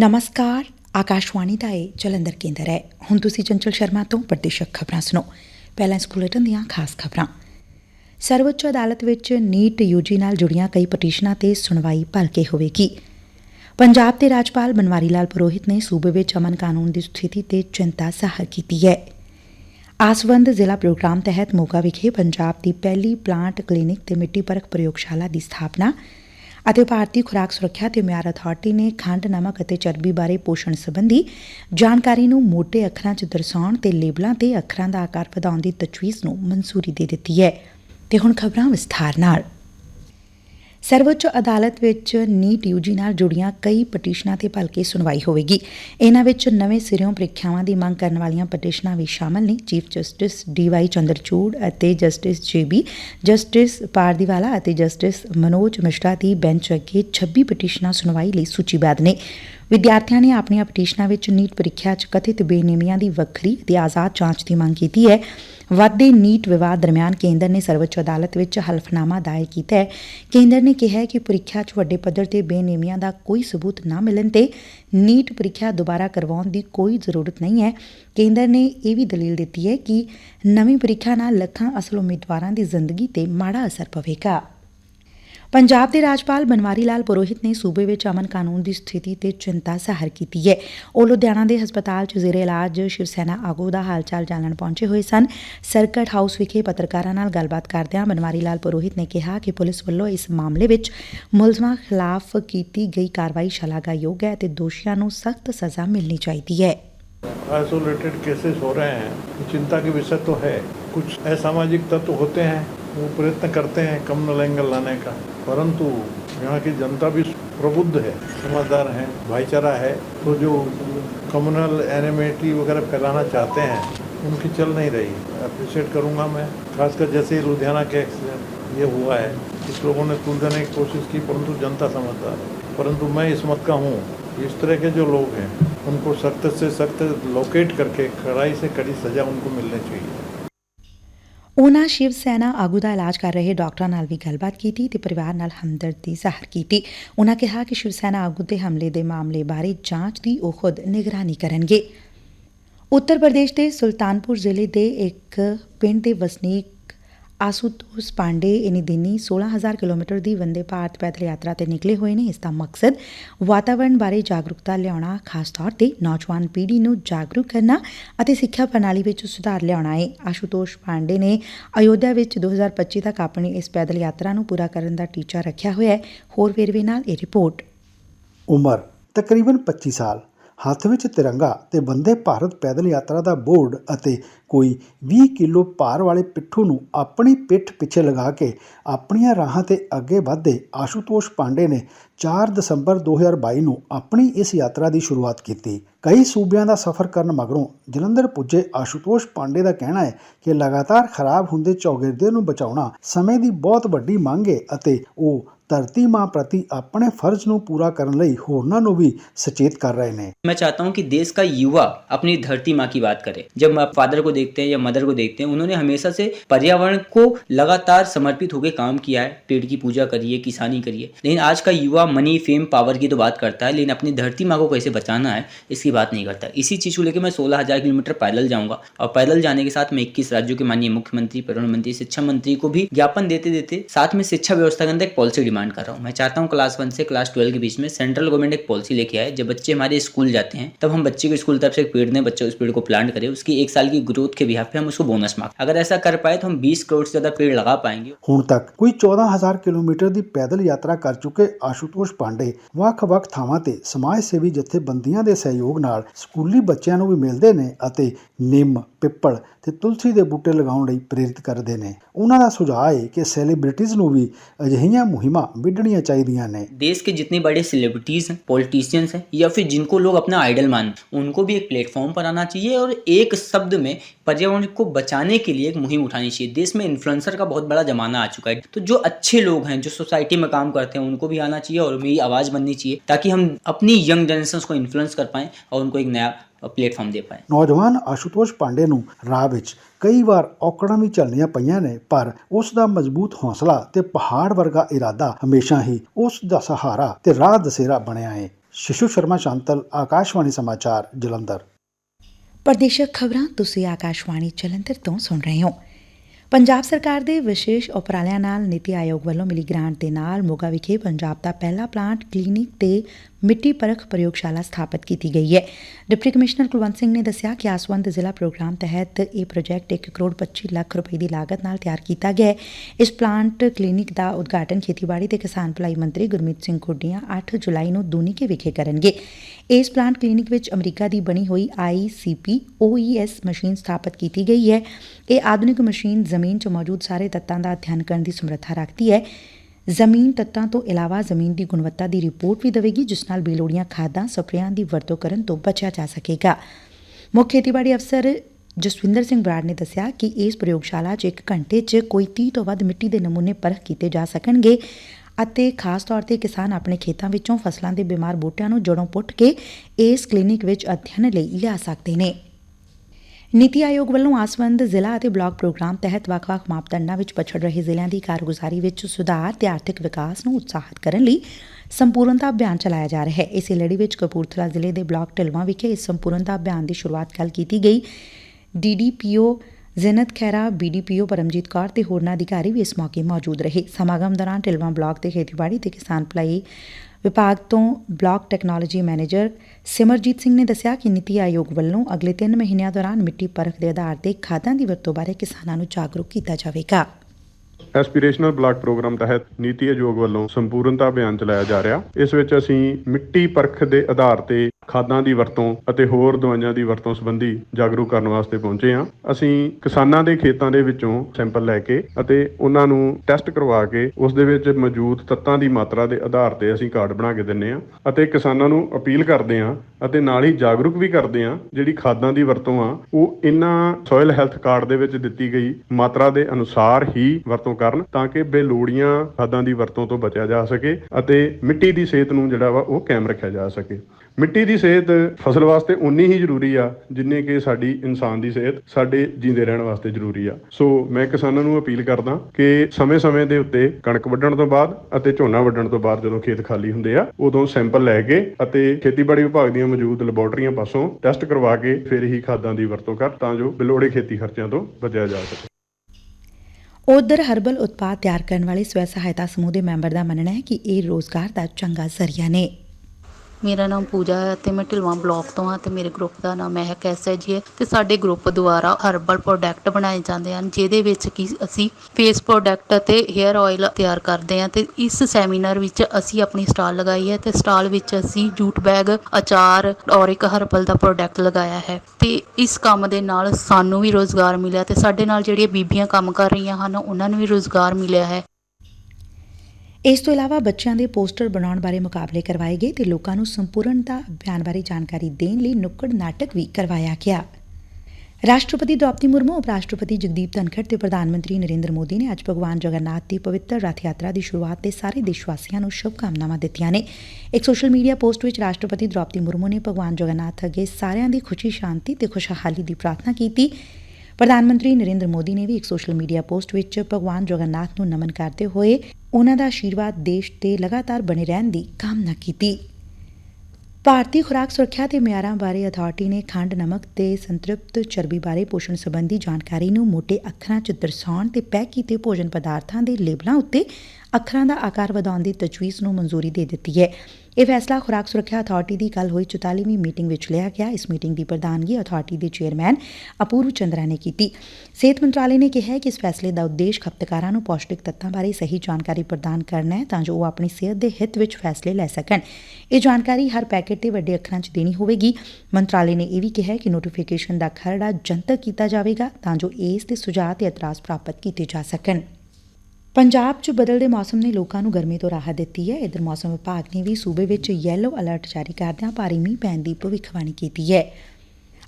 ਨਮਸਕਾਰ ਆਕਾਸ਼ਵਾਣੀ ਦਾ ਇਹ ਜਲੰਧਰ ਕੇਂਦਰ ਹੈ ਹੁਣ ਤੁਸੀਂ ਚੰਚਲ ਸ਼ਰਮਾ ਤੋਂ ਪ੍ਰਦੇਸ਼ਕ ਖਬਰਾਂ ਸੁਣੋ ਪਹਿਲਾਂ ਇਸ ਦੀਆਂ ਖਾਸ ਖਬਰਾਂ ਸਰਵਉੱਚ ਅਦਾਲਤ ਵਿੱਚ ਨੀਟ ਯੂਜੀ ਨਾਲ ਜੁੜੀਆਂ ਕਈ ਪਟੀਸ਼ਨਾਂ ਤੇ ਸੁਣਵਾਈ ਭਲਕੇ ਹੋਵੇਗੀ ਪੰਜਾਬ ਦੇ ਰਾਜਪਾਲ ਬਨਵਾਰੀ ਲਾਲ ਪੁਰੋਹਿਤ ਨੇ ਸੂਬੇ ਵਿੱਚ ਅਮਨ ਕਾਨੂੰਨ ਦੀ ਸਥਿਤੀ ਤੇ ਚਿੰਤਾ ਜ਼ਾਹਰ ਕੀਤੀ ਹੈ ਆਸਵੰਦ ਜ਼ਿਲ੍ਹਾ ਪ੍ਰੋਗਰਾਮ ਤਹਿਤ ਮੋਗਾ ਵਿਖੇ ਪੰਜਾਬ ਦੀ ਪਹਿਲੀ ਪਲਾਂਟ ਕਲੀਨਿਕ ਤੇ ਮਿੱਟੀ ਪਰਖ ਪ੍ਰਯੋਗਸ਼ਾਲਾ ਦੀ ਸਥਾਪਨਾ ਅਤੇ ਭਾਰਤੀ ਖੁਰਾਕ ਸੁਰੱਖਿਆ ਤੇ ਮਿਆਰ ਅਥਾਰਟੀ ਨੇ ਖੰਡ ਨਮਕ ਅਤੇ ਚਰਬੀ ਬਾਰੇ ਪੋਸ਼ਣ ਸੰਬੰਧੀ ਜਾਣਕਾਰੀ ਨੂੰ ਮੋਟੇ ਅੱਖਰਾਂ 'ਚ ਦਰਸਾਉਣ ਤੇ ਲੇਬਲਾਂ ਤੇ ਅੱਖਰਾਂ ਦਾ ਆਕਾਰ ਵਧਾਉਣ ਦੀ ਤਜਵੀਜ਼ ਨੂੰ ਮਨਜ਼ੂਰੀ ਦੇ ਦਿੱਤੀ ਹੈ। ਤੇ ਹੁਣ ਖਬਰਾਂ ਵਿਸਥਾਰ ਨਾਲ। ਸਰਵਉੱਚ ਅਦਾਲਤ ਵਿੱਚ ਨੀਟ ਯੂਜੀ ਨਾਲ ਜੁੜੀਆਂ ਕਈ ਪਟੀਸ਼ਨਾਂ ਤੇ ਭਲਕੇ ਸੁਣਵਾਈ ਹੋਵੇਗੀ। ਇਹਨਾਂ ਵਿੱਚ ਨਵੇਂ ਸਿਰਿਓਂ ਪ੍ਰੀਖਿਆਵਾਂ ਦੀ ਮੰਗ ਕਰਨ ਵਾਲੀਆਂ ਪਟੀਸ਼ਨਾਂ ਵੀ ਸ਼ਾਮਲ ਨੇ। Chief justice D Y Chandrachud ਅਤੇ justice J B justice Pardiwala ਅਤੇ ਜਸਟਿਸ ਮਨੋਜ ਮਿਸ਼ਰਾ ਦੀ ਬੈਂਚ ਅੱਗੇ 26 ਪਟੀਸ਼ਨਾਂ ਸੁਣਵਾਈ ਲਈ ਸੂਚੀਬੱਧ ਨੇ। ਵਿਦਿਆਰਥੀਆਂ ਨੇ ਆਪਣੀਆਂ ਪਟੀਸ਼ਨਾਂ ਵਿੱਚ ਨੀਟ ਪ੍ਰੀਖਿਆ 'ਚ ਕਥਿਤ ਬੇਨਿਯਮੀਆਂ ਦੀ ਵੱਖਰੀ ਅਤੇ ਆਜ਼ਾਦ ਜਾਂਚ ਦੀ ਮੰਗ ਕੀਤੀ ਹੈ। ਵਾਧੇ ਨੀਟ ਵਿਵਾਦ ਦਰਮਿਆਨ ਕੇਂਦਰ ਨੇ ਸਰਵਉੱਚ ਅਦਾਲਤ ਵਿੱਚ ਹਲਫਨਾਮਾ ਦਾਇਰ ਕੀਤਾ ਹੈ। ਕੇਂਦਰ ਨੇ ਕਿਹਾ ਕਿ ਪ੍ਰੀਖਿਆ 'ਚ ਵੱਡੇ ਪੱਧਰ ਤੇ ਬੇਨਿਯਮੀਆਂ ਦਾ ਕੋਈ ਸਬੂਤ ਨਾ ਮਿਲਣ ਤੇ ਨੀਟ ਪ੍ਰੀਖਿਆ ਦੁਬਾਰਾ ਕਰਵਾਉਣ ਦੀ ਕੋਈ ਜ਼ਰੂਰਤ ਨਹੀਂ ਹੈ। ਕੇਂਦਰ ਨੇ ਇਹ ਵੀ ਦਲੀਲ ਦਿੱਤੀ ਹੈ ਕਿ ਨਵੀਂ ਪ੍ਰੀਖਿਆ ਨਾਲ ਲੱਖਾਂ ਅਸਲ ਉਮੀਦਵਾਰਾਂ ਦੀ ਜ਼ਿੰਦਗੀ ਤੇ ਮਾੜਾ ਅਸਰ ਪਵੇਗਾ। ਪੰਜਾਬ ਦੇ ਰਾਜਪਾਲ ਬਨਵਾਰੀ ਲਾਲ ਪੁਰੋਹਿਤ ਨੇ ਸੂਬੇ ਵਿੱਚ ਅਮਨ ਕਾਨੂੰਨ ਦੀ ਸਥਿਤੀ ਤੇ ਚਿੰਤਾ ਜ਼ਾਹਰ ਕੀਤੀ ਹੈ ਉਹ ਲੁਧਿਆਣਾ ਦੇ ਹਸਪਤਾਲ 'ਚ ਜ਼ੇਰੇ ਇਲਾਜ ਸ਼ਿਵ ਸੈਨਾ ਆਗੂ ਦਾ ਹਾਲਚਾਲ ਜਾਣਨ ਪਹੁੰਚੇ ਹੋਏ ਸਨ ਸਰਕਟ ਹਾਊਸ ਵਿਖੇ ਪੱਤਰਕਾਰਾਂ ਨਾਲ ਗੱਲਬਾਤ ਕਰਦਿਆਂ ਬਨਵਾਰੀ ਲਾਲ ਪੁਰੋਹਿਤ ਨੇ ਕਿਹਾ ਕਿ ਪੁਲਿਸ ਵੱਲੋਂ ਇਸ ਮਾਮਲੇ ਵਿੱਚ ਮੁਲਜ਼ਮਾਂ ਖਿਲਾਫ ਕੀਤੀ ਗਈ ਕਾਰਵਾਈ ਸ਼ਲਾਘਾਯੋਗ ਹੈ ਅਤੇ ਦੋਸ਼ੀਆਂ ਨੂੰ ਸਖਤ ਸਜ਼ਾ ਮਿਲਣੀ ਚਾਹੀਦੀ ਹੈ आइसोलेटेड केसेस हो रहे हैं तो चिंता के विषय तो है कुछ असामाजिक तत्व होते हैं वो प्रयत्न करते हैं कम्युनल एंगल लाने का। परंतु यहाँ की जनता भी प्रबुद्ध है, समझदार है, भाईचारा है। तो जो कम्युनल एनिमेटी वगैरह फैलाना चाहते हैं, उनकी चल नहीं रही। अप्रिशिएट करूँगा मैं। खासकर जैसे ही लुधियाना के एक्सीडेंट ये हुआ है कुछ लोगों ने तुल देने की कोशिश की, परंतु जनता समझदार है। परंतु मैं इस मत का हूँ, इस तरह के जो लोग हैं, उनको सख्त से सख्त लोकेट करके, कड़ाई से कड़ी सजा उनको मिलनी चाहिए। ਉਨੂਾ ਸ਼ਿਵ ਸੈਨਾ ਆਗੂ ਦਾ ਇਲਾਜ ਕਰ ਰਹੇ ਡਾਕਟਰਾਂ ਨਾਲ ਵੀ ਗੱਲਬਾਤ ਕੀਤੀ ਤੇ ਪਰਿਵਾਰ ਨਾਲ ਹਮਦਰਦੀ ਜ਼ਾਹਿਰ ਕੀਤੀ। ਉਨੂਾ ਕਿਹਾ ਕਿ ਸ਼ਿਵ ਸੈਨਾ ਆਗੂ ਦੇ ਹਮਲੇ ਦੇ ਮਾਮਲੇ ਬਾਰੇ ਜਾਂਚ ਦੀ ਉਹ ਖੁਦ ਨਿਗਰਾਨੀ ਕਰਨਗੇ। ਉੱਤਰ ਪ੍ਰਦੇਸ਼ ਦੇ ਸੁਲਤਾਨਪੁਰ ਜ਼ਿਲ੍ਹੇ ਦੇ ਇੱਕ ਪਿੰਡ ਦੇ ਵਸਨੀਕ ਆਸੂਤੋਸ ਪਾਂਡੇ ਇਨੀ ਦਿਨੀ 16000 ਕਿਲੋਮੀਟਰ ਦੀ ਵੰਦੇ ਭਾਰਤ ਪੈਦਲ ਯਾਤਰਾ ਤੇ ਨਿਕਲੇ ਹੋਏ ਨੇ। ਇਸ ਦਾ ਮਕਸਦ ਵਾਤਾਵਰਣ ਬਾਰੇ ਜਾਗਰੂਕਤਾ ਲਿਆਉਣਾ, ਖਾਸ ਤੌਰ ਤੇ ਨੌਜਵਾਨ ਪੀੜ੍ਹੀ ਨੂੰ ਜਾਗਰੂਕ ਕਰਨਾ ਅਤੇ ਸਿੱਖਿਆ ਪ੍ਰਣਾਲੀ ਵਿੱਚ ਸੁਧਾਰ ਲਿਆਉਣਾ ਹੈ ਆਸ਼ੂਤੋਸ਼ ਪਾਂਡੇ ਨੇ ਅਯੋਧਿਆ ਵਿੱਚ 2025 ਤੱਕ ਆਪਣੀ ਇਸ ਪੈਦਲ ਯਾਤਰਾ ਨੂੰ ਪੂਰਾ ਕਰਨ ਦਾ ਟੀਚਾ ਰੱਖਿਆ ਹੋਇਆ ਹੈ। ਹੋਰ ਵੇਰਵੇ ਨਾਲ ਇਹ ਰਿਪੋਰਟ। ਉਮਰ ਤਕਰੀਬਨ 25 ਸਾਲ। ਹੱਥ ਵਿੱਚ ਤਿਰੰਗਾ ਤੇ ਬੰਦੇ ਭਾਰਤ ਪੈਦਲ ਯਾਤਰਾ ਦਾ ਬੋਰਡ ਅਤੇ ਕੋਈ 20 ਕਿਲੋ ਭਾਰ ਵਾਲੇ ਪਿੱਠੂ ਨੂੰ ਆਪਣੀ ਪਿੱਠ ਪਿੱਛੇ ਲਗਾ ਕੇ ਆਪਣੀਆਂ ਰਾਹਾਂ ਤੇ ਅੱਗੇ ਵਧਦੇ ਆਸ਼ੂਤੋਸ਼ ਪਾਂਡੇ ਨੇ 4 ਦਸੰਬਰ 2022 ਨੂੰ ਆਪਣੀ ਇਸ ਯਾਤਰਾ ਦੀ ਸ਼ੁਰੂਆਤ ਕੀਤੀ ਕਈ ਸੂਬਿਆਂ ਦਾ ਸਫ਼ਰ ਕਰਨ ਮਗਰੋਂ ਜਲੰਧਰ ਪੁੱਜੇ ਆਸ਼ੂਤੋਸ਼ ਪਾਂਡੇ ਦਾ ਕਹਿਣਾ ਹੈ ਕਿ ਲਗਾਤਾਰ ਖਰਾਬ ਹੁੰਦੇ ਚੌਗਿਰਦੇ ਨੂੰ ਬਚਾਉਣਾ ਸਮੇਂ ਦੀ ਬਹੁਤ ਵੱਡੀ ਮੰਗ ਹੈ ਅਤੇ ਉਹ ਧਰਤੀ ਮਾਂ ਪ੍ਰਤੀ ਆਪਣੇ ਫਰਜ਼ ਨੂੰ ਪੂਰਾ ਕਰਨ ਲਈ ਹੋਰਨਾਂ ਨੂੰ ਵੀ ਸਚੇਤ ਕਰ ਰਹੇ ਨੇ मैं चाहता हूं कि देश का युवा अपनी धरती माँ की बात करे जब आप फादर को देखते हैं या मदर को देखते हैं, उन्होंने हमेशा से पर्यावरण को लगातार समर्पित होकर काम किया है। पेड़ की पूजा करिए, किसानी करिए। लेकिन आज का युवा मनी फेम पावर की तो बात करता है, लेकिन अपनी धरती माँ को कैसे बचाना है, इसकी बात नहीं करता। इसी चीज़ को लेकर मैं सोलह हज़ार किलोमीटर पैदल जाऊँगा। और पैदल जाने के साथ मैं इक्कीस राज्यों के माननीय मुख्यमंत्री, प्रधानमंत्री, शिक्षा मंत्री को भी ज्ञापन देते देते साथ में शिक्षा व्यवस्था के अंदर एक पॉलिसी डिमांड कर रहा हूँ। मैं चाहता हूँ क्लास वन से क्लास ट्वेल्व के बीच में सेंट्रल गवर्नमेंट एक पॉलिसी लेके आए। जब बच्चे हमारे स्कूल जाते हैं, तब हम बच्चे को स्कूल तरफ़ से एक पेड़ दें, बच्चे उस पेड़ को प्लांट करें, उसकी एक साल की ग्रोथ के बिहाफ पे हम उसको बोनस मांग अगर ऐसा कर पाए तो हम 20 करोड़ से ज़्यादा पेड़ लगा पाएंगे ਹੁਣ ਤੱਕ ਕੋਈ 14000 ਕਿਲੋਮੀਟਰ ਦੀ ਪੈਦਲ ਯਾਤਰਾ ਕਰ ਚੁੱਕੇ ਆਸ਼ੂਤੋਸ਼ ਪਾਂਡੇ ਵੱਖ-ਵੱਖ ਥਾਵਾਂ ਤੇ ਸਮਾਜ ਸੇਵੀ ਜਥੇਬੰਦੀਆਂ ਦੇ ਸਹਿਯੋਗ ਨਾਲ ਸਕੂਲੀ ਬੱਚਿਆਂ ਨੂੰ ਵੀ ਮਿਲਦੇ ਨੇ ਅਤੇ ਨਿੰਮ ਪਿੱਪਲ ਤੇ ਤੁਲਸੀ ਦੇ ਬੂਟੇ ਲਗਾਉਣ ਲਈ ਪ੍ਰੇਰਿਤ ਕਰਦੇ ਨੇ ਉਹਨਾਂ ਦਾ ਸੁਝਾਅ ਹੈ ਕਿ ਸੈਲੀਬ੍ਰਿਟੀਜ਼ ਨੂੰ ਵੀ ਅਜਿਹੀਆਂ ਮੁਹਿੰਮਾਂ ਵਿੱਢਣੀਆਂ ਚਾਹੀਦੀਆਂ ਨੇ देश के जितने बड़े सेलिब्रिटीज़ हैं पॉलिटिशियंस हैं या फिर जिनको लोग अपना आइडल मानते हैं उनको भी एक प्लेटफॉर्म पर आना चाहिए और एक शब्द में पर्यावरण को बचाने के लिए एक मुहिम उठानी चाहिए देश में इन्फ्लुएंसर का बहुत बड़ा जमाना आ चुका है तो जो अच्छे लोग हैं जो सोसाइटी में काम करते हैं उनको भी आना चाहिए और मेरी आवाज़ बननी चाहिए ताकि हम अपनी यंग जनरेशन को इन्फ्लुएंस कर पाएँ और उनको एक नया ਪਲੇਟਫਾਰਮ ਦੇ ਪਾਏ। ਨੌਜਵਾਨ ਆਸ਼ੂਤੋਸ਼ ਪਾਂਡੇ ਨੂੰ ਰਾਹ ਵਿੱਚ ਕਈ ਵਾਰ ਔਕੜਾਂ ਵੀ ਚੱਲਣੀਆਂ ਪਈਆਂ ਨੇ ਪਰ ਉਸ ਦਾ ਮਜ਼ਬੂਤ ਹੌਸਲਾ ਤੇ ਪਹਾੜ ਵਰਗਾ ਇਰਾਦਾ ਹਮੇਸ਼ਾ ਹੀ ਉਸ ਦਾ ਸਹਾਰਾ ਤੇ ਰਾਹ ਦਸੇਰਾ ਬਣਿਆ ਹੈ ਸ਼ਿਸ਼ੂ ਸ਼ਰਮਾ ਸ਼ਾਂਤਲ ਆਕਾਸ਼ਵਾਣੀ ਸਮਾਚਾਰ ਜਲੰਧਰ। ਪ੍ਰਦੇਸ਼ਕ ਖਬਰਾਂ ਤੁਸੀਂ ਆਕਾਸ਼ਵਾਣੀ ਜਲੰਧਰ ਤੋਂ ਸੁਣ ਰਹੇ ਹੋ। ਪੰਜਾਬ ਸਰਕਾਰ ਦੇ ਵਿਸ਼ੇਸ਼ ਉਪਰਾਲਿਆਂ ਨਾਲ ਨੀਤੀ ਆਯੋਗ ਵੱਲੋਂ ਮਿਲੀ ਗ੍ਰਾਂਟ ਦੇ ਨਾਲ ਮੋਗਾ ਵਿਖੇ ਪੰਜਾਬ ਦਾ ਪਹਿਲਾ ਪਲਾਂਟ ਕਲੀਨਿਕ ਤੇ ਮਿੱਟੀ ਪਰਖ ਪ੍ਰਯੋਗਸ਼ਾਲਾ ਸਥਾਪਿਤ ਕੀਤੀ ਗਈ ਹੈ। ਡਿਪਟੀ ਕਮਿਸ਼ਨਰ ਕੁਲਵੰਤ ਸਿੰਘ ਨੇ ਦੱਸਿਆ ਕਿ ਆਸਵੰਦ ਜ਼ਿਲ੍ਹਾ ਪ੍ਰੋਗਰਾਮ ਤਹਿਤ ਇਹ ਪ੍ਰੋਜੈਕਟ 1 ਕਰੋੜ 25 ਲੱਖ ਰੁਪਏ ਦੀ ਲਾਗਤ ਨਾਲ ਤਿਆਰ ਕੀਤਾ ਗਿਆ ਹੈ। ਇਸ ਪਲਾਂਟ ਕਲੀਨਿਕ ਦਾ ਉਦਘਾਟਨ ਖੇਤੀਬਾੜੀ ਤੇ ਕਿਸਾਨ ਭਲਾਈ ਮੰਤਰੀ ਗੁਰਮੀਤ ਸਿੰਘ ਖੁੱਡੀਆਂ 8 ਜੁਲਾਈ ਨੂੰ ਦੂਨੀਕੇ ਵਿਖੇ ਕਰਨਗੇ। ਇਸ ਪਲਾਂਟ ਕਲੀਨਿਕ ਵਿੱਚ ਅਮਰੀਕਾ ਦੀ ਬਣੀ ਹੋਈ ICP OES ਮਸ਼ੀਨ ਸਥਾਪਿਤ ਕੀਤੀ ਗਈ ਹੈ। ਇਹ ਆਧੁਨਿਕ ਮਸ਼ੀਨ ਜ਼ਮੀਨ 'ਚ ਮੌਜੂਦ ਸਾਰੇ ਤੱਤਾਂ ਦਾ ਅਧਿਐਨ ਕਰਨ ਦੀ ਸਮਰੱਥਾ ਰੱਖਦੀ ਹੈ। ਜ਼ਮੀਨ ਤੱਤਾਂ ਤੋਂ ਇਲਾਵਾ ਜ਼ਮੀਨ ਦੀ ਗੁਣਵੱਤਾ ਦੀ ਰਿਪੋਰਟ ਵੀ ਦੇਵੇਗੀ, ਜਿਸ ਨਾਲ ਬੇਲੋੜੀਆਂ ਖਾਦਾਂ, ਸਪਰੇਆਂ ਦੀ ਵਰਤੋਂ ਕਰਨ ਤੋਂ ਬਚਿਆ ਜਾ ਸਕੇਗਾ। ਮੁੱਖ ਖੇਤੀਬਾੜੀ ਅਫਸਰ ਜਸਵਿੰਦਰ ਸਿੰਘ ਬਰਾੜ ਨੇ ਦੱਸਿਆ ਕਿ ਇਸ ਪ੍ਰਯੋਗਸ਼ਾਲਾ 'ਚ ਇੱਕ ਘੰਟੇ 'ਚ ਕੋਈ 30 ਤੋਂ ਵੱਧ ਮਿੱਟੀ ਦੇ ਨਮੂਨੇ ਪਰਖ ਕੀਤੇ ਜਾ ਸਕਣਗੇ ਅਤੇ ਖਾਸ ਤੌਰ ਤੇ ਕਿਸਾਨ ਆਪਣੇ ਖੇਤਾਂ ਵਿੱਚੋਂ ਫਸਲਾਂ ਦੇ ਬਿਮਾਰ ਬੂਟਿਆਂ ਨੂੰ ਜੜੋਂ ਪੁੱਟ ਕੇ ਇਸ ਕਲੀਨਿਕ ਵਿੱਚ ਅਧਿਐਨ ਲਈ ਲਿਆ ਸਕਦੇ ਨੇ। ਨੀਤੀ ਆਯੋਗ ਵੱਲੋਂ ਆਸਵੰਦ ਜ਼ਿਲ੍ਹਾ ਅਤੇ ਬਲਾਕ ਪ੍ਰੋਗਰਾਮ ਤਹਿਤ ਵੱਖ-ਵੱਖ ਮਾਪਦੰਡਾਂ ਵਿੱਚ ਪਛੜ ਰਹੇ ਜ਼ਿਲ੍ਹਿਆਂ ਦੀ ਕਾਰਗੁਜ਼ਾਰੀ ਵਿੱਚ ਸੁਧਾਰ ਤੇ ਆਰਥਿਕ ਵਿਕਾਸ ਨੂੰ ਉਤਸ਼ਾਹਿਤ ਕਰਨ ਲਈ ਸੰਪੂਰਨਤਾ ਅਭਿਆਨ ਚਲਾਇਆ ਜਾ ਰਿਹਾ ਹੈ। ਇਸੇ ਲੜੀ ਵਿੱਚ ਕਪੂਰਥਲਾ ਜ਼ਿਲ੍ਹੇ ਦੇ ਬਲਾਕ ਢਿਲਵਾਂ ਵਿਖੇ ਇਸ ਸੰਪੂਰਨਤਾ ਅਭਿਆਨ ਦੀ ਸ਼ੁਰੂਆਤ ਕੱਲ ਕੀਤੀ ਗਈ। ਡੀਡੀਪੀਓ ਜ਼ੈਨਤ ਖੈਰਾ ਬੀਡੀਪੀਓ ਪਰਮਜੀਤ ਕੌਰ ਤੇ ਹੋਰਨਾਂ ਅਧਿਕਾਰੀ ਵੀ ਇਸ ਮੌਕੇ ਮੌਜੂਦ ਰਹੇ। ਸਮਾਗਮ ਦੌਰਾਨ ਢਿਲਵਾਂ ਬਲਾਕ ਦੇ ਖੇਤੀਬਾੜੀ ਤੇ ਕਿਸਾਨ ਭਲਾਈ ਵਿਭਾਗ ਤੋਂ block technology manager Simarjit Singh ਨੇ ਦੱਸਿਆ ਕਿ ਨੀਤੀ ਆਯੋਗ ਵੱਲੋਂ ਅਗਲੇ 3 ਮਹੀਨਿਆਂ ਦੌਰਾਨ ਮਿੱਟੀ ਪਰਖ ਦੇ ਆਧਾਰ ਤੇ ਖਾਦਾਂ ਦੀ ਵਰਤੋਂ ਬਾਰੇ ਕਿਸਾਨਾਂ ਨੂੰ ਜਾਗਰੂਕ ਕੀਤਾ ਜਾਵੇਗਾ। ਐਸਪੀਰੇਸ਼ਨਲ ਬਲਾਕ ਪ੍ਰੋਗਰਾਮ ਤਹਿਤ ਨੀਤੀ ਆਯੋਗ ਵੱਲੋਂ ਸੰਪੂਰਨਤਾ ਅਭਿਆਨ ਚਲਾਇਆ ਜਾ ਰਿਹਾ। ਇਸ ਵਿੱਚ ਅਸੀਂ ਮਿੱਟੀ ਪਰਖ ਦੇ ਆਧਾਰ ਤੇ ਖਾਦਾਂ ਦੀ ਵਰਤੋਂ ਅਤੇ ਹੋਰ ਦਵਾਈਆਂ ਦੀ ਵਰਤੋਂ ਸੰਬੰਧੀ ਜਾਗਰੂਕ ਕਰਨ ਵਾਸਤੇ ਪਹੁੰਚੇ ਹਾਂ। ਅਸੀਂ ਕਿਸਾਨਾਂ ਦੇ ਖੇਤਾਂ ਦੇ ਵਿੱਚੋਂ ਸੈਂਪਲ ਲੈ ਕੇ ਅਤੇ ਉਹਨਾਂ ਨੂੰ ਟੈਸਟ ਕਰਵਾ ਕੇ ਉਸ ਦੇ ਵਿੱਚ ਮੌਜੂਦ ਤੱਤਾਂ ਦੀ ਮਾਤਰਾ ਦੇ ਆਧਾਰ ਤੇ ਅਸੀਂ ਕਾਰਡ ਬਣਾ ਕੇ ਦਿੰਨੇ ਹਾਂ ਅਤੇ ਕਿਸਾਨਾਂ ਨੂੰ ਅਪੀਲ ਕਰਦੇ ਹਾਂ ਅਤੇ ਨਾਲ ਹੀ ਜਾਗਰੂਕ ਵੀ ਕਰਦੇ ਹਾਂ ਜਿਹੜੀ ਖਾਦਾਂ ਦੀ ਵਰਤੋਂ ਆ, ਉਹ ਇਹਨਾਂ ਸੋਇਲ ਹੈਲਥ ਕਾਰਡ ਦੇ ਵਿੱਚ ਦਿੱਤੀ ਗਈ ਮਾਤਰਾ ਦੇ ਅਨੁਸਾਰ ਹੀ ਵਰਤੋਂ ਕਰਨ ਤਾਂ ਕਿ ਬੇਲੋੜੀਆਂ ਖਾਦਾਂ ਦੀ ਵਰਤੋਂ ਤੋਂ ਬਚਿਆ ਜਾ ਸਕੇ ਅਤੇ ਮਿੱਟੀ ਦੀ ਸਿਹਤ ਨੂੰ ਜਿਹੜਾ ਵਾ ਉਹ ਕਾਇਮ ਰੱਖਿਆ ਜਾ ਸਕੇ। ਮਿੱਟੀ ਦੀ ਸਿਹਤ ਫਸਲ ਵਾਸਤੇ ਉਨੀ ਹੀ ਜ਼ਰੂਰੀ ਆ ਜਿੰਨੇ ਕਿ ਸਾਡੀ ਇਨਸਾਨ ਦੀ ਸਿਹਤ ਸਾਡੇ ਜੀਂਦੇ ਰਹਿਣ ਵਾਸਤੇ ਜ਼ਰੂਰੀ ਆ। ਸੋ ਮੈਂ ਕਿਸਾਨਾਂ ਨੂੰ ਅਪੀਲ ਕਰਦਾ ਕਿ ਸਮੇਂ-ਸਮੇਂ ਦੇ ਉੱਤੇ ਕਣਕ ਵੱਢਣ ਤੋਂ ਬਾਅਦ ਅਤੇ ਝੋਨਾ ਵੱਢਣ ਤੋਂ ਬਾਅਦ ਜਦੋਂ ਖੇਤ ਖਾਲੀ ਹੁੰਦੇ ਆ, ਉਦੋਂ ਸੈਂਪਲ ਲੈ ਕੇ ਅਤੇ ਖੇਤੀਬਾੜੀ ਵਿਭਾਗ ਦੀਆਂ ਮੌਜੂਦ ਲੈਬੋਰਟਰੀਆਂ ਪਾਸੋਂ ਟੈਸਟ ਕਰਵਾ ਕੇ ਫਿਰ ਹੀ ਖਾਦਾਂ ਦੀ ਵਰਤੋਂ ਕਰ ਤਾਂ ਜੋ ਬਿਲੋੜੇ ਖੇਤੀ ਖਰਚਿਆਂ ਤੋਂ ਬਚਿਆ ਜਾ ਸਕੇ। ਉਧਰ ਹਰਬਲ ਉਤਪਾਦ ਤਿਆਰ ਕਰਨ ਵਾਲੇ ਸਵੈ ਸਹਾਇਤਾ ਸਮੂਹ ਦੇ ਮੈਂਬਰ ਦਾ ਮੰਨਣਾ ਹੈ ਕਿ ਇਹ ਰੋਜ਼ਗਾਰ ਦਾ ਚੰਗਾ ਜ਼ਰੀਆ ਨੇ। ਮੇਰਾ ਨਾਮ ਪੂਜਾ ਹੈ ਤੇ ਮੈਂ ਢਿਲਵਾਂ ਬਲਾਕ ਤੋਂ ਹਾਂ ਤੇ ਮੇਰੇ ਗਰੁੱਪ ਦਾ ਨਾਮ ਮਹਿਕ ਐਸਐਚ ਹੈ ਤੇ ਸਾਡੇ ਗਰੁੱਪ ਦੁਆਰਾ ਹਰਬਲ ਪ੍ਰੋਡਕਟ ਬਣਾਏ ਜਾਂਦੇ ਹਨ, ਜਿਹਦੇ ਵਿੱਚ ਕਿ ਅਸੀਂ ਫੇਸ ਪ੍ਰੋਡਕਟ ਅਤੇ 헤ਅਰ ਆਇਲ ਤਿਆਰ ਕਰਦੇ ਹਾਂ ਤੇ ਇਸ ਸੈਮੀਨਾਰ ਵਿੱਚ ਅਸੀਂ ਆਪਣੀ ਸਟਾਲ ਲਗਾਈ ਹੈ ਤੇ ਸਟਾਲ ਵਿੱਚ ਅਸੀਂ ਜੂਟ ਬੈਗ ਅਚਾਰ ਔਰ ਇੱਕ ਹਰਬਲ ਦਾ ਪ੍ਰੋਡਕਟ ਲਗਾਇਆ ਹੈ। ਤੇ ਇਸ ਕੰਮ ਦੇ ਨਾਲ ਸਾਨੂੰ ਵੀ ਰੋਜ਼ਗਾਰ ਮਿਲਿਆ ਤੇ ਸਾਡੇ ਨਾਲ ਜਿਹੜੀਆਂ ਬੀਬੀਆਂ ਕੰਮ ਕਰ ਰਹੀਆਂ ਹਨ, ਉਹਨਾਂ ਨੂੰ ਵੀ ਰੋਜ਼ਗਾਰ ਮਿਲਿਆ ਹੈ। ਇਸ ਤੋਂ ਇਲਾਵਾ ਬੱਚਿਆਂ ਦੇ ਪੋਸਟਰ ਬਣਾਉਣ ਬਾਰੇ ਮੁਕਾਬਲੇ ਕਰਵਾਏ ਗਏ ਤੇ ਲੋਕਾਂ ਨੂੰ ਸੰਪੂਰਨਤਾ ਅਭਿਆਨ ਬਾਰੇ ਜਾਣਕਾਰੀ ਦੇਣ ਲਈ ਨੁੱਕੜ ਨਾਟਕ ਵੀ ਕਰਵਾਇਆ ਗਿਆ। ਰਾਸ਼ਟਰਪਤੀ ਦ੍ਰੋਪਦੀ ਮੁਰਮੂ ਉਪ ਰਾਸ਼ਟਰਪਤੀ ਜਗਦੀਪ ਧਨਖੜ ਤੇ ਪ੍ਰਧਾਨ ਮੰਤਰੀ ਨਰਿੰਦਰ ਮੋਦੀ ਨੇ ਅੱਜ ਭਗਵਾਨ ਜਗਨਨਾਥ ਦੀ ਪਵਿੱਤਰ ਰਥ ਯਾਤਰਾ ਦੀ ਸ਼ੁਰੂਆਤ ਤੇ ਸਾਰੇ ਦੇਸ਼ ਵਾਸੀਆਂ ਨੂੰ ਸ਼ੁਭਕਾਮਨਾਵਾਂ ਦਿੱਤੀਆਂ ਨੇ। ਇੱਕ ਸੋਸ਼ਲ ਮੀਡੀਆ ਪੋਸਟ ਵਿੱਚ ਰਾਸ਼ਟਰਪਤੀ ਦ੍ਰੋਪਦੀ ਮੁਰਮੂ ਨੇ ਭਗਵਾਨ ਜਗਨਨਾਥ ਅੱਗੇ ਸਾਰਿਆਂ ਦੀ ਖੁਸ਼ੀ, ਸ਼ਾਂਤੀ ਤੇ ਖੁਸ਼ਹਾਲੀ ਦੀ ਪ੍ਰਾਰਥਨਾ ਕੀਤੀ। ਪ੍ਰਧਾਨ ਮੰਤਰੀ ਨਰੇਂਦਰ ਮੋਦੀ ਨੇ ਵੀ ਇਕ ਸੋਸ਼ਲ ਮੀਡੀਆ ਪੋਸਟ ਵਿਚ ਭਗਵਾਨ ਜਗਨਨਾਥ ਨੂੰ ਨਮਨ ਕਰਦੇ ਹੋਏ ਉਨ੍ਹਾਂ ਦਾ ਆਸ਼ੀਰਵਾਦ ਦੇਸ਼ ਤੇ ਲਗਾਤਾਰ ਬਣੇ ਰਹਿਣ ਦੀ ਕਾਮਨਾ ਕੀਤੀ। ਭਾਰਤੀ ਖੁਰਾਕ ਸੁਰੱਖਿਆ ਤੇ ਮਿਆਰਾਂ ਬਾਰੇ ਅਥਾਰਟੀ ਨੇ ਖੰਡ ਨਮਕ ਤੇ ਸੰਤ੍ਰਿਪਤ ਚਰਬੀ ਬਾਰੇ ਪੋਸ਼ਣ ਸੰਬੰਧੀ ਜਾਣਕਾਰੀ ਨੂੰ ਮੋٹے ਅੱਖਰਾਂ 'ਚ ਦਰਸਾਉਣ ਤੇ ਪੈਕ ਕੀਤੇ ਭੋਜਨ ਪਦਾਰਥਾਂ ਦੇ ਲੇਬਲਾਂ ਉੱਤੇ ਅੱਖਰਾਂ ਦਾ ਆਕਾਰ ਵਧਾਉਣ ਦੀ ਤਜਵੀਜ਼ ਨੂੰ ਮਨਜ਼ੂਰੀ ਦੇ ਦਿੱਤੀ ਹੈ। ਇਹ ਫੈਸਲਾ ਖੁਰਾਕ ਸੁਰੱਖਿਆ ਅਥਾਰਟੀ ਦੀ ਕੱਲ ਹੋਈ 44ਵੀਂ ਮੀਟਿੰਗ ਵਿੱਚ ਲਿਆ ਗਿਆ। ਇਸ ਮੀਟਿੰਗ ਦੀ ਪ੍ਰਧਾਨਗੀ ਅਥਾਰਟੀ ਦੇ ਚੇਅਰਮੈਨ ਅਪੂਰਵ ਚੰਦਰਾ ਨੇ ਕੀਤੀ। ਸਿਹਤ ਮੰਤਰਾਲੇ ਨੇ ਕਿਹਾ ਹੈ ਕਿ ਇਸ ਫੈਸਲੇ ਦਾ ਉਦੇਸ਼ ਖਪਤਕਾਰਾਂ ਨੂੰ ਪੌਸ਼ਟਿਕ ਤੱਤਾਂ ਬਾਰੇ ਸਹੀ ਜਾਣਕਾਰੀ ਪ੍ਰਦਾਨ ਕਰਨਾ ਹੈ ਤਾਂ ਜੋ ਉਹ ਆਪਣੀ ਸਿਹਤ ਦੇ ਹਿੱਤ ਵਿੱਚ ਫੈਸਲੇ ਲੈ ਸਕਣ। ਇਹ ਜਾਣਕਾਰੀ ਹਰ ਪੈਕੇਟ ਤੇ ਵੱਡੇ ਅੱਖਰਾਂ 'ਚ ਦੇਣੀ ਹੋਵੇਗੀ। ਮੰਤਰਾਲੇ ਨੇ ਇਹ ਵੀ ਕਿਹਾ ਕਿ ਨੋਟੀਫਿਕੇਸ਼ਨ ਦਾ ਖਰੜਾ ਜਨਤਕ ਕੀਤਾ ਜਾਵੇਗਾ ਤਾਂ ਜੋ ਇਸ ਦੇ ਸੁਝਾਅ ਤੇ ਇਤਰਾਜ਼ ਪ੍ਰਾਪਤ ਕੀਤੇ ਜਾ ਸਕਣ। ਪੰਜਾਬ 'ਚ ਬਦਲਦੇ ਮੌਸਮ ਨੇ ਲੋਕਾਂ ਨੂੰ ਗਰਮੀ ਤੋਂ ਰਾਹਤ ਦਿੱਤੀ ਹੈ। ਇਧਰ ਮੌਸਮ ਵਿਭਾਗ ਨੇ ਵੀ ਸੂਬੇ ਵਿੱਚ ਯੈਲੋ ਅਲਰਟ ਜਾਰੀ ਕਰਦਿਆਂ ਭਾਰੀ ਮੀਂਹ ਪੈਣ ਦੀ ਭਵਿੱਖਬਾਣੀ ਕੀਤੀ ਹੈ।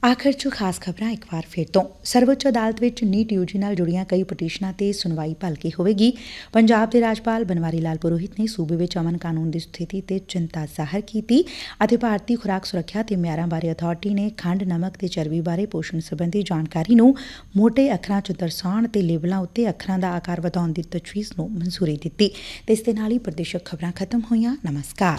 ਆਖਰ 'ਚ ਖਾਸ ਖਬਰਾਂ ਇੱਕ ਵਾਰ ਫਿਰ ਤੋਂ। ਸਰਵਉੱਚ ਅਦਾਲਤ ਵਿੱਚ ਨੀਟ ਯੂਜੀ ਨਾਲ ਜੁੜੀਆਂ ਕਈ ਪਟੀਸ਼ਨਾਂ ਤੇ ਸੁਣਵਾਈ ਭਲਕੇ ਹੋਵੇਗੀ। ਪੰਜਾਬ ਦੇ ਰਾਜਪਾਲ ਬਨਵਾਰੀ ਲਾਲ ਪੁਰੋਹਿਤ ਨੇ ਸੂਬੇ ਵਿੱਚ ਅਮਨ ਕਾਨੂੰਨ ਦੀ ਸਥਿਤੀ ਤੇ ਚਿੰਤਾ ਜ਼ਾਹਰ ਕੀਤੀ। ਅਤੇ ਭਾਰਤੀ ਖੁਰਾਕ ਸੁਰੱਖਿਆ ਤੇ ਮਿਆਰਾਂ ਬਾਰੇ ਅਥਾਰਟੀ ਨੇ ਖੰਡ, ਨਮਕ ਤੇ ਚਰਬੀ ਬਾਰੇ ਪੋਸ਼ਣ ਸੰਬੰਧੀ ਜਾਣਕਾਰੀ ਨੂੰ ਮੋٹے ਅੱਖਰਾਂ 'ਚ ਦਰਸਾਉਣ ਤੇ ਲੇਬਲਾਂ ਉੱਤੇ ਅੱਖਰਾਂ ਦਾ ਆਕਾਰ ਵਧਾਉਣ ਦੀ ਤਜਵੀਜ਼ ਨੂੰ ਮਨਜ਼ੂਰੀ ਦਿੱਤੀ। ਤੇ ਇਸ ਦੇ ਨਾਲ ਹੀ ਪ੍ਰਦੇਸ਼ਕ ਖਬਰਾਂ ਖਤਮ ਹੋਈਆਂ। ਨਮਸਕਾਰ।